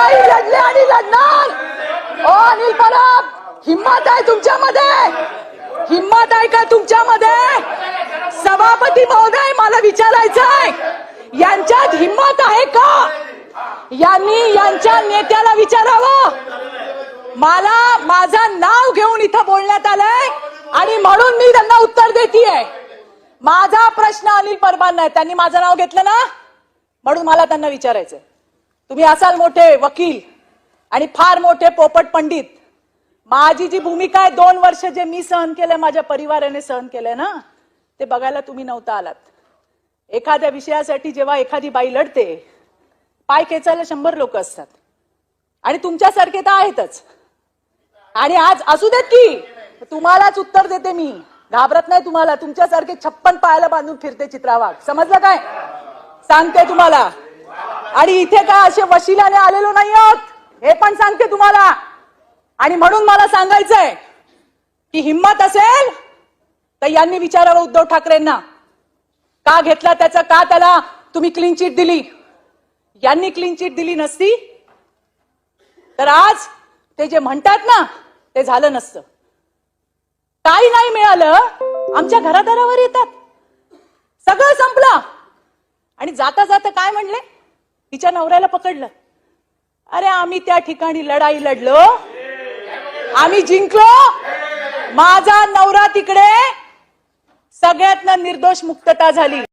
लढाई लढले आणि लढणार ओ अनिल परब हिम्मत आहे तुमच्यामध्ये. हिम्मत आहे का तुमच्यामध्ये? सभापती महोदय मला विचारायचंय यांच्यात हिम्मत आहे का? यांनी यांच्या नेत्याला विचारावं. मला माझं नाव घेऊन इथं बोलण्यात आलंय आणि म्हणून मी त्यांना उत्तर देतीये. माझा प्रश्न अनिल परबांना आहे. त्यांनी माझं नाव घेतलं ना? म्हणून मला त्यांना विचारायचंय. तुम्ही असाल मोठे वकील आणि फार मोठे पोपट पंडित माझी जी भूमिका आहे दोन वर्ष जे मी सहन केलंय माझ्या परिवाराने सहन केलंय ना ते बघायला तुम्ही नव्हता आलात. एखाद्या विषयासाठी जेव्हा एखादी बाई लढते पाय खेचायला शंभर लोक असतात. आणि तुमच्यासारखे तर आहेतच. आणि आज असू देत की तुम्हालाच उत्तर देते मी. घाबरत नाही तुम्हाला तुमच्यासारखे छप्पन पायाला बांधून फिरते चित्रावाघ. समजलं काय? सांगते तुम्हाला. आणि इथे काय असे वशिलाने आलेलो नाही आहोत हे पण सांगते तुम्हाला. आणि म्हणून मला सांगायचंय की हिंमत असेल तर यांनी विचारावं उद्धव ठाकरेंना. का घेतला त्याचं? का त्याला तुम्ही क्लीन चिट दिली? यांनी क्लीन चिट दिली नसती तर आज ते जे म्हणतात ना ते झालं नसतं. काही नाही मिळालं आमच्या घरादारावर येतात. सगळं संपलं. आणि जाता जाता काय म्हणले? तिच्या नवऱ्याला पकडलं. अरे आम्ही त्या ठिकाणी लढाई लढलो. आम्ही जिंकलो. माझा नवरा तिकडे. सगळ्यातनं निर्दोष मुक्तता झाली.